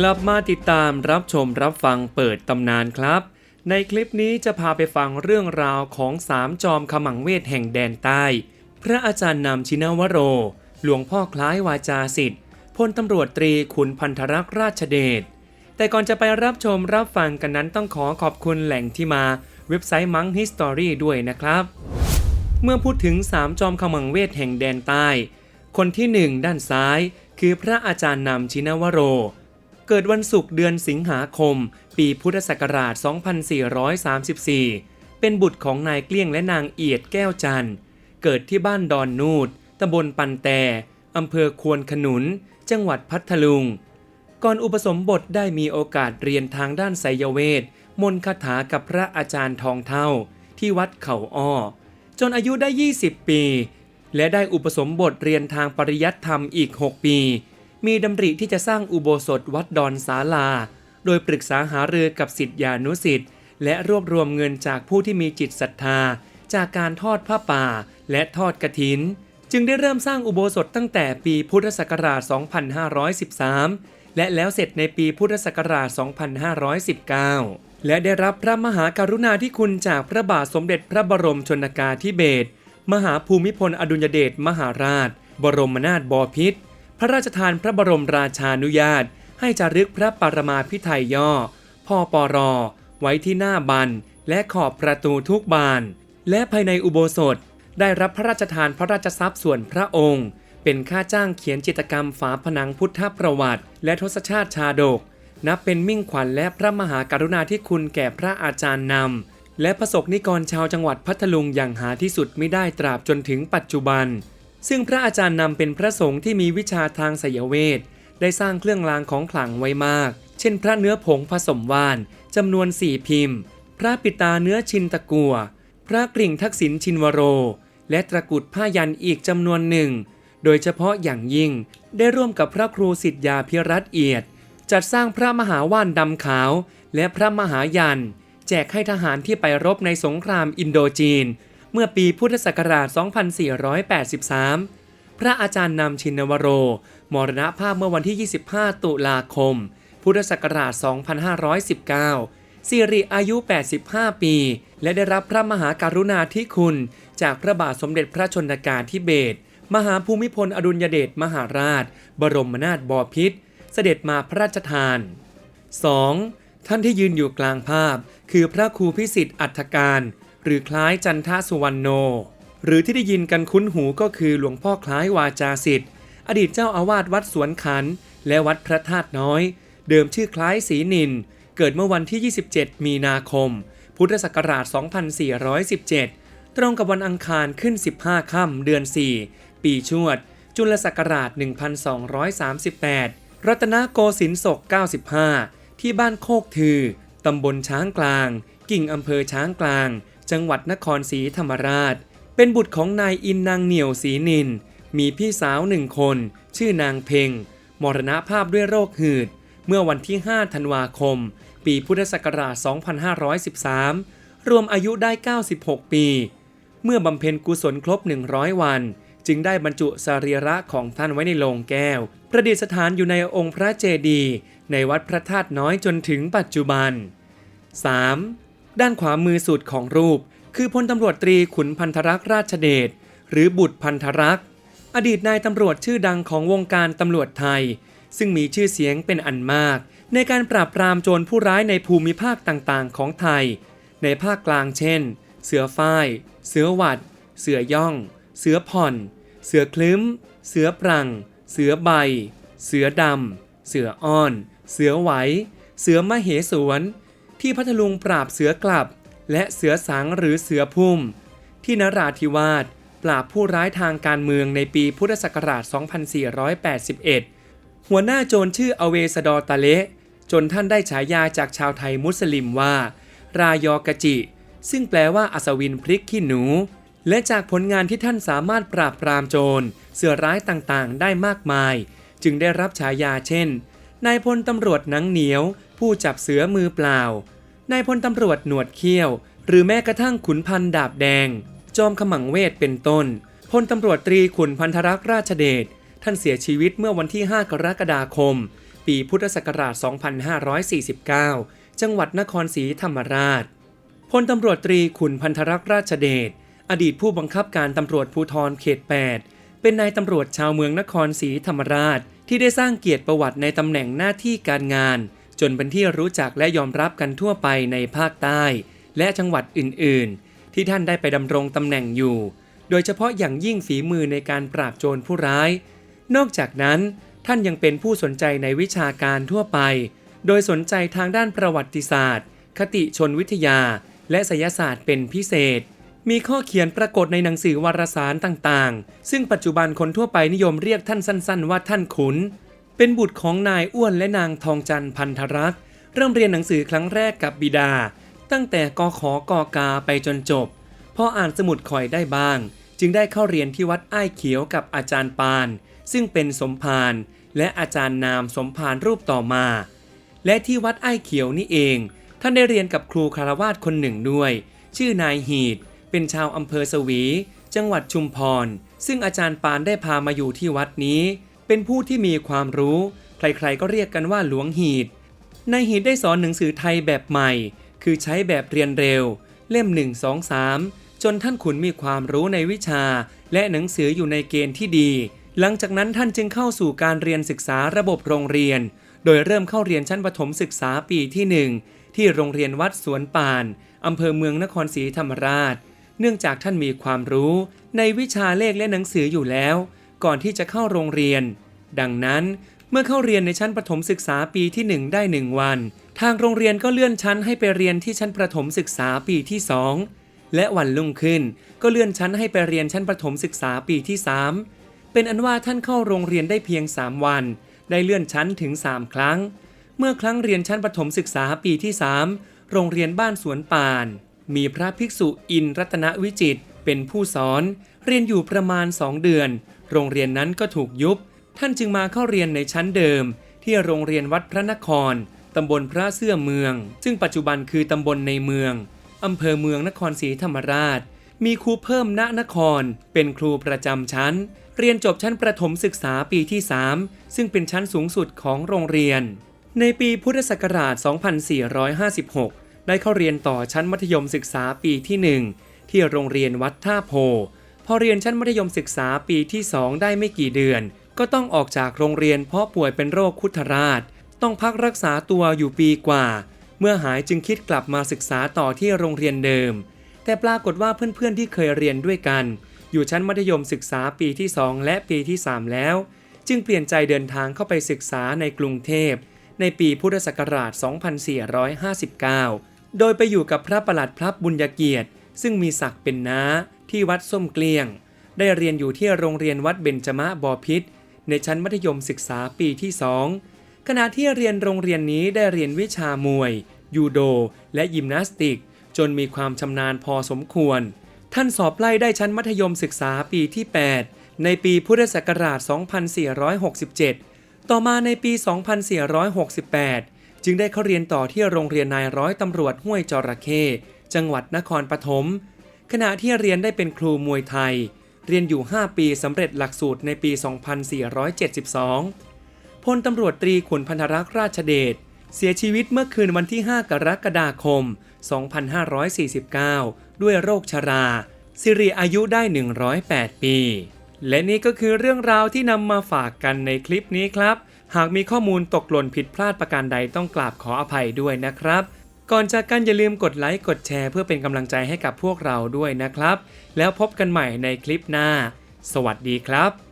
กลับมาติดตามรับชมรับฟังเปิดตำนานครับ ในคลิปนี้จะพาไปฟังเรื่องราวของสามจอมขมังเวทแห่งแดนใต้ พระอาจารย์นำชินวโร หลวงพ่อคล้ายวาจาสิทธิ์พลตำรวจตรีขุนพันธรักษ์ราชเดชแต่ก่อนจะไปรับชมรับฟังกันนั้นต้องขอขอบคุณแหล่งที่มาเว็บไซต์มังฮิสตอรี่ด้วยนะครับ เมื่อพูดถึงสามจอมขมังเวทแห่งแดนใต้ คนที่หนึ่งด้านซ้าย คือพระอาจารย์นำชินวโร เกิดวันศุกร์เดือนสิงหาคม ปีพุทธศักราช 2434 เป็นบุตรของนายเกลี้ยงและนางเอียดแก้วจันทร์ เกิดที่บ้านดอนนูดตำบลปันแตอำเภอควนขนุน จังหวัดพัทลุง ก่อนอุปสมบทได้มีโอกาสเรียนทางด้านไสยเวท มนต์คาถากับพระอาจารย์ทองเท่า ที่วัดเขาอ้อ จนอายุได้ 20 ปี และได้อุปสมบทเรียนทางปริยัติธรรมอีก 6 ปี มีดำริที่จะสร้างอุโบสถวัดดอนสาลา โดยปรึกษาหารือกับสิทธิานุสิทธิ์และรวบรวมเงินจากผู้ที่มีจิตศรัทธา จากการทอดผ้าป่าและทอดกระถิน จึงได้เริ่มสร้างอุโบสถตั้งแต่ปีพุทธศักราช 2513 และแล้วเสร็จในปีพุทธศักราช 2519 และได้รับพระมหากรุณาธิคุณจากพระบาทสมเด็จพระบรมชนกาธิเบศรมหาภูมิพลอดุลยเดชมหาราช บรมนาถบพิตร พระราชทานพระบรมราชานุญาต ให้จารึกพระปรมาภิไธยย่อพ่อปอรอ ไว้ที่หน้าบัน และขอบประตูทุกบาน และภายในอุโบสถ ได้รับพระราชทานพระราชทรัพย์ส่วนพระองค์ เป็นค่าจ้างเขียนจิตรกรรมฝาผนังพุทธประวัติ และทศชาติชาดก นับเป็นมิ่งขวัญและพระมหากรุณาธิคุณแก่พระอาจารย์นำและประสบนิกรชาวจังหวัดพัทลุงอย่างหาที่สุดไม่ได้ตราบจนถึงปัจจุบัน ซึ่งพระอาจารย์นำเป็นพระสงฆ์ที่มีวิชาทางไสยเวทได้สร้างเครื่องรางของขลังไว้มาก เช่น พระเนื้อผงผสมว่านจำนวนสี่พิมพ์ พระปิตาเนื้อชินตะกัว พระกริ่งทักษิณชินวโร และตะกุดผ้ายันอีกจำนวนหนึ่ง โดยเฉพาะอย่างยิ่งได้ร่วมกับพระครูสิทธยาพิรัตเอียด จัดสร้างพระมหาว่านดำขาว และพระมหายัน แจกให้ทหารที่ไปรบในสงครามอินโดจีน เมื่อปีพุทธศักราช 2483 พระอาจารย์นำชินวโร มรณภาพเมื่อวันที่ 25 ตุลาคม พุทธศักราช 2519 สิริอายุ 85 ปี และได้รับพระมหาการุณาธิคุณ จากพระบาทสมเด็จพระชนกาธิเบศร มหาภูมิพลอดุลยเดชมหาราช บรมนาถบพิตร เสด็จมาพระราชทาน 2. ท่านที่ยืนอยู่กลางภาพ คือพระครูพิสิทธิ์อัฏฐการ หรือคล้ายจันทสุวรรณโน หรือที่ได้ยินกันคุ้นหูก็คือหลวงพ่อคล้ายวาจาสิทธิ์ อดีตเจ้าอาวาสวัดสวนขัน และวัดพระธาตุน้อย เดิมชื่อคล้ายศรีนิน เกิดเมื่อวันที่ 27 มีนาคม พุทธศักราช 2417 ตรงกับวันอังคารขึ้น 15 ค่ำเดือน 4 ปีชวด จุลศักราช 1238 รัตนโกสินทร์ศก 95 ที่บ้านโคกทือ ตำบลช้างกลาง กิ่งอำเภอช้างกลาง จังหวัดนครศรีธรรมราช เป็นบุตรของนายอินนางเหนียวศรีนิน มีพี่สาวหนึ่งคน ชื่อนางเพ็ง มรณภาพด้วยโรคหืด เมื่อวันที่ 5 ธันวาคม ปีพุทธศักราช 2513 รวมอายุได้ 96 ปี เมื่อบำเพ็ญกุศลครบ 100 วัน จึงได้บรรจุสรีระของท่านไว้ในโลงแก้ว ประดิษฐานอยู่ในองค์พระเจดีย์ในวัดพระธาตุน้อยจนถึงปัจจุบัน 3. ด้านขวามือสุดของรูป คือพลตำรวจตรีขุนพันธรักษ์ราชเดชหรือบุตรพันธรักษ์อดีตนายตำรวจชื่อดังของวงการตำรวจไทย ซึ่งมีชื่อเสียงเป็นอันมาก ในการปราบปรามโจรผู้ร้ายในภูมิภาคต่างๆ ของไทย ในภาคกลางเช่น เสือฝ้าย เสือหวัด เสือย่อง เสือผ่อน เสือคลึ้ม เสือปรัง เสือใบ เสือดำ เสืออ้อน เสือไหว เสือมเหสวน ที่พัทลุงปราบเสือกลับ และเสือสังหรือเสือพุ่ม ที่นราธิวาสปราบผู้ร้ายทางการเมืองในปีพุทธศักราช 2481 หัวหน้าโจรชื่ออเวสดอตาเละจนท่านได้ฉายาจากชาวไทยมุสลิมว่า รายอกจิ ซึ่งแปลว่าอัศวินพริกขี้หนู และจากผลงานที่ท่านสามารถปราบปรามโจรเสือร้ายต่างๆ ได้มากมาย จึงได้รับฉายาเช่นนายพลตำรวจหนังเหนียว ผู้จับเสือมือเปล่านายพลตำรวจหนวดเขี้ยว หรือแม้กระทั่งขุนพันดาบแดง จอมขมังเวทเป็นต้น พลตำรวจตรีขุนพันธรักษ์ราชเดช ท่านเสียชีวิตเมื่อวันที่ 5 กรกฎาคม ปีพุทธศักราช 2549 จังหวัดนครศรีธรรมราช พลตำรวจตรีขุนพันธรักษ์ราชเดช อดีตผู้บังคับการตำรวจภูธรเขต 8 เป็นนายตำรวจชาวเมืองนครศรีธรรมราช ที่ได้สร้างเกียรติประวัติในตำแหน่งหน้าที่การงาน จนเป็นที่รู้จักและยอมรับกันทั่วไปในภาคใต้ และจังหวัดอื่น ๆ ที่ท่านได้ไปดำรงตำแหน่งอยู่ โดยเฉพาะอย่างยิ่งฝีมือในการปราบโจรผู้ร้าย นอกจากนั้นท่านยังเป็นผู้สนใจในวิชาการทั่วไป โดยสนใจทางด้านประวัติศาสตร์ คติชนวิทยา และไสยศาสตร์เป็นพิเศษ มีข้อเขียนปรากฏในหนังสือวารสารต่าง ๆ ซึ่งปัจจุบันคนทั่วไปนิยมเรียกท่านสั้น ๆ ว่าท่านขุน เป็นบุตรของนายอ้วนและนางทองจันทร์พันธรักษ์เริ่มเรียนหนังสือครั้งแรกกับบิดา ตั้งแต่กขกกาไปจนจบพออ่านสมุดข่อยได้บ้าง จึงได้เข้าเรียนที่วัดอ้ายเขียวกับอาจารย์ปาน ซึ่งเป็นสมภารและอาจารย์นามสมภารรูปต่อมา และที่วัดอ้ายเขียวนี่เอง ท่านได้เรียนกับครูคารวาสคนหนึ่งด้วย ชื่อนายหีดเป็นชาวอำเภอสวี จังหวัดชุมพร ซึ่งอาจารย์ปานได้พามาอยู่ที่วัดนี้ เป็นผู้ที่มีความรู้ ใครๆก็เรียกกันว่าหลวงหีดนายหีดได้สอนหนังสือไทยแบบใหม่ คือใช้แบบเรียนเร็ว เล่ม 1 2 3 จนท่านขุนมีความรู้ในวิชา และหนังสืออยู่ในเกณฑ์ที่ดี หลังจากนั้นท่านจึงเข้าสู่การเรียนศึกษาระบบโรงเรียน โดยเริ่มเข้าเรียนชั้นประถมศึกษาปีที่ 1 ที่โรงเรียนวัดสวนป่านอำเภอเมืองนครศรีธรรมราช เนื่องจากท่านมีความรู้ ในวิชาเลขและหนังสืออยู่แล้ว ก่อนที่จะเข้าโรงเรียน ดังนั้นเมื่อเข้าเรียนในชั้นประถมศึกษาปีที่ 1 ได้ 1 วัน ทางโรงเรียนก็เลื่อนชั้นให้ไปเรียนที่ชั้นประถมศึกษาปีที่ 2 และวันรุ่งขึ้น ก็เลื่อนชั้นให้ไปเรียนชั้นประถมศึกษาปีที่ 3 เป็นอันว่าท่านเข้าโรงเรียนได้เพียง 3 วัน ได้เลื่อนชั้นถึง 3 ครั้ง เมื่อครั้งเรียนชั้นประถมศึกษาปีที่ 3 โรงเรียนบ้านสวนป่าน มีพระภิกษุอินรัตนวิจิตเป็นผู้สอน เรียนอยู่ประมาณ 2 เดือน โรงเรียนนั้นก็ถูกยุบ ท่านจึงมาเข้าเรียนในชั้นเดิม ที่โรงเรียนวัดพระนคร ตำบลพระเสื้อเมือง ซึ่งปัจจุบันคือตำบลในเมือง อำเภอเมืองนครศรีธรรมราช มีครูเพิ่มณนคร เป็นครูประจำชั้น เรียนจบชั้นประถมศึกษาปีที่ 3 ซึ่งเป็นชั้นสูงสุดของโรงเรียน ในปีพุทธศักราช 2456 ได้เข้าเรียนต่อชั้นมัธยมศึกษาปีที่ 1 ที่โรงเรียนวัดท่าโพ พอเรียนชั้นมัธยมศึกษาปีที่ 2 ได้ไม่กี่เดือน ก็ต้องออกจากโรงเรียนเพราะป่วยเป็นโรคคุถราช ต้องพักรักษาตัวอยู่ปีกว่า เมื่อหายจึงคิดกลับมาศึกษาต่อที่โรงเรียนเดิม แต่ปรากฏว่าเพื่อนๆที่เคยเรียนด้วยกัน อยู่ชั้นมัธยมศึกษาปีที่ 2 และปีที่ 3 แล้ว จึงเปลี่ยนใจเดินทางเข้าไปศึกษาในกรุงเทพ ในปีพุทธศักราช 2459 โดยไปอยู่กับพระประหลัดพระบุญญาเกียรติ ซึ่งมีศักดิ์เป็นน้า ที่วัดส้มเกลียง ได้เรียนอยู่ที่โรงเรียนวัดเบญจมะบอพิษในชั้นมัธยมศึกษาปีที่2ขณะที่เรียนโรงเรียนนี้ได้เรียนวิชามวย ยูโด และยิมนาสติก จนมีความชำนาญพอสมควร ท่านสอบไล่ได้ชั้นมัธยมศึกษาปีที่ 8 ในปีพุทธศักราช 2467 ต่อมาในปี 2468 จึงได้เข้าเรียนต่อที่โรงเรียนนายร้อยตำรวจห้วยจระเข้จังหวัดนครปฐม ขณะที่เรียนได้เป็นครูมวยไทย เรียนอยู่ 5 ปีสำเร็จหลักสูตรในปี 2472 พลตำรวจตรีขุนพันธรักษ์ราชเดชเสียชีวิตเมื่อคืนวันที่ 5 กรกฎาคม 2549 ด้วยโรคชรา สิริอายุได้ 108 ปี และนี่ก็คือเรื่องราวที่นำมาฝากกันในคลิปนี้ครับ หากมีข้อมูลตกหล่นผิดพลาดประการใดต้องกราบขออภัยด้วยนะครับ ก่อนจากกันอย่าลืมกดไลค์กดแชร์เพื่อเป็นกำลังใจให้กับพวกเราด้วยนะครับ แล้วพบกันใหม่ในคลิปหน้า สวัสดีครับ